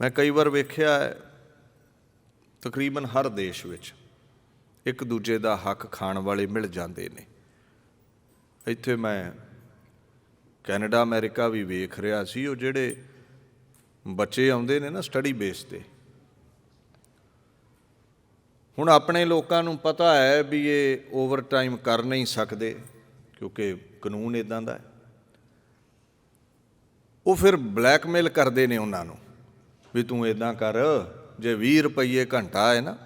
ਮੈਂ ਕਈ ਵਾਰ ਵੇਖਿਆ ਹੈ, ਤਕਰੀਬਨ ਹਰ ਦੇਸ਼ ਵਿੱਚ ਇੱਕ ਦੂਜੇ ਦਾ ਹੱਕ ਖਾਣ ਵਾਲੇ ਮਿਲ ਜਾਂਦੇ ਨੇ। ਇੱਥੇ ਮੈਂ ਕੈਨੇਡਾ, ਅਮਰੀਕਾ ਵੀ ਵੇਖ ਰਿਹਾ ਸੀ, ਉਹ ਜਿਹੜੇ ਬੱਚੇ ਆਉਂਦੇ ਨੇ ਨਾ ਸਟੱਡੀ ਬੇਸ ਤੇ। ਹੁਣ ਆਪਣੇ ਲੋਕਾਂ ਨੂੰ ਪਤਾ ਹੈ ਵੀ ਇਹ ਓਵਰ ਟਾਈਮ ਕਰ ਨਹੀਂ ਸਕਦੇ, ਕਿਉਂਕਿ ਕਾਨੂੰਨ ਇਦਾਂ ਦਾ ਹੈ। ਉਹ ਫਿਰ ਬਲੈਕਮੇਲ ਕਰਦੇ ਨੇ ਉਹਨਾਂ ਨੂੰ। ਵੀ ਤੂੰ ਇਦਾਂ ਕਰ, ਜੇ 20 ਰੁਪਏ ਘੰਟਾ ਹੈ ਨਾ,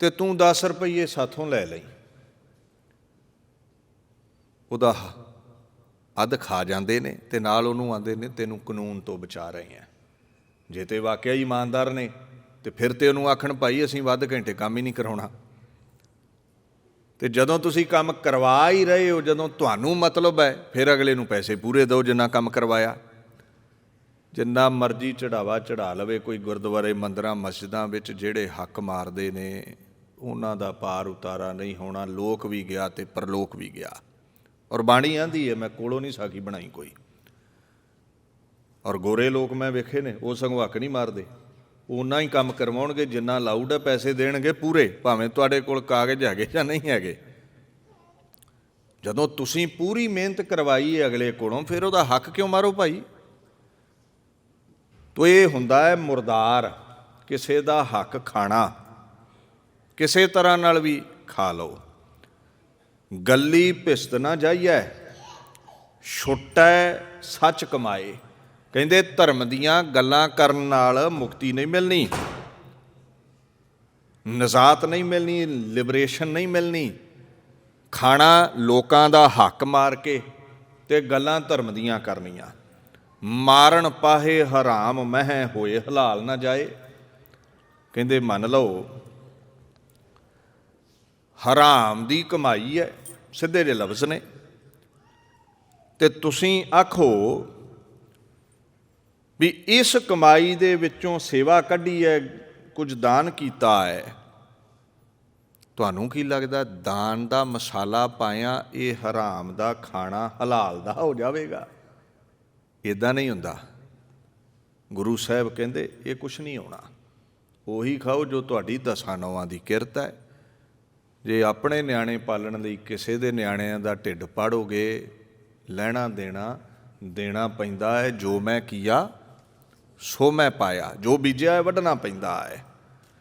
ਤੇ ਤੂੰ 10 ਰੁਪਏ ਸਾਥੋਂ ਲੈ ਲਈ। ਉਹਦਾ ਅੱਧ ਖਾ ਜਾਂਦੇ ਨੇ ਤੇ ਨਾਲ ਉਹਨੂੰ ਆਂਦੇ ਨੇ, ਤੈਨੂੰ ਕਾਨੂੰਨ ਤੋਂ ਬਚਾ ਰਹੇ ਆ ਜੇ ਤੇ ਵਾਕਿਆ ਹੀ ਇਮਾਨਦਾਰ ਨੇ, ਤੇ ਫਿਰ ਤੇ ਉਹਨੂੰ ਆਖਣ, ਭਾਈ, ਅਸੀਂ ਵੱਧ ਘੰਟੇ ਕੰਮ ਹੀ ਨਹੀਂ ਕਰਾਉਣਾ। ਤੇ ਜਦੋਂ ਤੁਸੀਂ ਕੰਮ ਕਰਵਾ ਹੀ ਰਹੇ ਹੋ, ਜਦੋਂ ਤੁਹਾਨੂੰ ਮਤਲਬ ਹੈ, ਫਿਰ ਅਗਲੇ ਨੂੰ ਪੈਸੇ ਪੂਰੇ ਦਿਓ ਜਿੰਨਾ ਕੰਮ ਕਰਵਾਇਆ। ਜਿੰਨਾ ਮਰਜ਼ੀ ਚੜਾਵਾ ਚੜਾ ਲਵੇ, ਕੋਈ ਗੁਰਦੁਆਰੇ, ਮੰਦਰਾਂ, ਮਸਜਿਦਾਂ ਵਿੱਚ ਜਿਹੜੇ ਹੱਕ ਮਾਰਦੇ ਨੇ, ਉਹਨਾਂ ਦਾ ਪਾਰ ਉਤਾਰਾ ਨਹੀਂ ਹੋਣਾ, ਲੋਕ ਵੀ ਗਿਆ ਤੇ ਪਰਲੋਕ ਵੀ ਗਿਆ। ਔਰ ਬਾਣੀ ਆਂਦੀ ਹੈ ਮੈਂ ਕੋਲੋਂ ਨਹੀਂ ਸਾਖੀ ਬਣਾਈ ਕੋਈ। ਔਰ ਗੋਰੇ ਲੋਕ ਮੈਂ ਵੇਖੇ ਨੇ, ਉਹ ਸਗੋਂ ਹੱਕ ਨਹੀਂ ਮਾਰਦੇ। ਉਹਨਾਂ ਹੀ ਕੰਮ ਕਰਵਾਉਣਗੇ, ਜਿੰਨਾ ਲਾਊਡ ਹੈ ਪੈਸੇ ਦੇਣਗੇ ਪੂਰੇ, ਭਾਵੇਂ ਤੁਹਾਡੇ ਕੋਲ ਕਾਗਜ਼ ਹੈਗੇ ਜਾਂ ਨਹੀਂ ਹੈਗੇ। ਜਦੋਂ ਤੁਸੀਂ ਪੂਰੀ ਮਿਹਨਤ ਕਰਵਾਈ ਹੈ ਅਗਲੇ ਕੋਲੋਂ, ਫਿਰ ਉਹਦਾ ਹੱਕ ਕਿਉਂ ਮਾਰੋ ਭਾਈ? ਤੋ ਇਹ ਹੁੰਦਾ ਹੈ ਮੁਰਦਾਰ, ਕਿਸੇ ਦਾ ਹੱਕ ਖਾਣਾ। ਕਿਸੇ ਤਰ੍ਹਾਂ ਨਾਲ ਵੀ ਖਾ ਲਓ। ਗੱਲੀ ਭਿਸਤ ਨਾ ਜਾਈਐ, ਛੁੱਟੈ ਸੱਚ ਕਮਾਏ। ਕਹਿੰਦੇ ਧਰਮ ਦੀਆਂ ਗੱਲਾਂ ਕਰਨ ਨਾਲ ਮੁਕਤੀ ਨਹੀਂ ਮਿਲਣੀ। ਨਜ਼ਾਤ ਨਹੀਂ ਮਿਲਣੀ, ਲਿਬਰੇਸ਼ਨ ਨਹੀਂ ਮਿਲਣੀ। ਖਾਣਾ ਲੋਕਾਂ ਦਾ ਹੱਕ ਮਾਰ ਕੇ ਤੇ ਗੱਲਾਂ ਧਰਮ ਦੀਆਂ ਕਰਨੀਆਂ। ਮਾਰਨ ਪਾਹੇ ਹਰਾਮ ਮਹਿ ਹੋਏ ਹਲਾਲ ਨਾ ਜਾਏ। ਕਹਿੰਦੇ, ਮੰਨ ਲਓ, ਹਰਾਮ ਦੀ ਕਮਾਈ ਹੈ, ਸਿੱਧੇ ਜਿਹੇ ਲਫ਼ਜ਼ ਨੇ। ਤੇ ਤੁਸੀਂ ਆਖੋ ਵੀ ਇਸ ਕਮਾਈ ਦੇ ਵਿੱਚੋਂ ਸੇਵਾ ਕੱਢੀ ਹੈ, ਕੁਝ ਦਾਨ ਕੀਤਾ ਹੈ। ਤੁਹਾਨੂੰ ਕੀ ਲੱਗਦਾ, ਦਾਨ ਦਾ ਮਸਾਲਾ ਪਾਇਆ ਇਹ ਹਰਾਮ ਦਾ ਖਾਣਾ ਹਲਾਲ ਦਾ ਹੋ ਜਾਵੇਗਾ? ਇਦਾਂ ਨਹੀਂ ਹੁੰਦਾ। ਗੁਰੂ ਸਾਹਿਬ ਕਹਿੰਦੇ, ਇਹ ਕੁਛ ਨਹੀਂ ਹੋਣਾ। ਉਹੀ ਖਾਓ ਜੋ ਤੁਹਾਡੀ ਦਸਾਂ ਨੌਆਂ ਦੀ ਕਿਰਤ ਹੈ। ਜੇ ਆਪਣੇ ਨਿਆਣੇ ਪਾਲਣ ਲਈ ਕਿਸੇ ਦੇ ਨਿਆਣਿਆਂ ਦਾ ਢਿੱਡ ਪਾੜੋਗੇ, ਲੈਣਾ ਦੇਣਾ ਦੇਣਾ ਪੈਂਦਾ ਹੈ, ਜੋ ਮੈਂ ਕੀਆ, ਸੋ ਮੈਂ ਪਾਇਆ। ਜੋ ਬੀਜਿਆ ਹੈ, ਵੱਢਣਾ ਪੈਂਦਾ ਹੈ।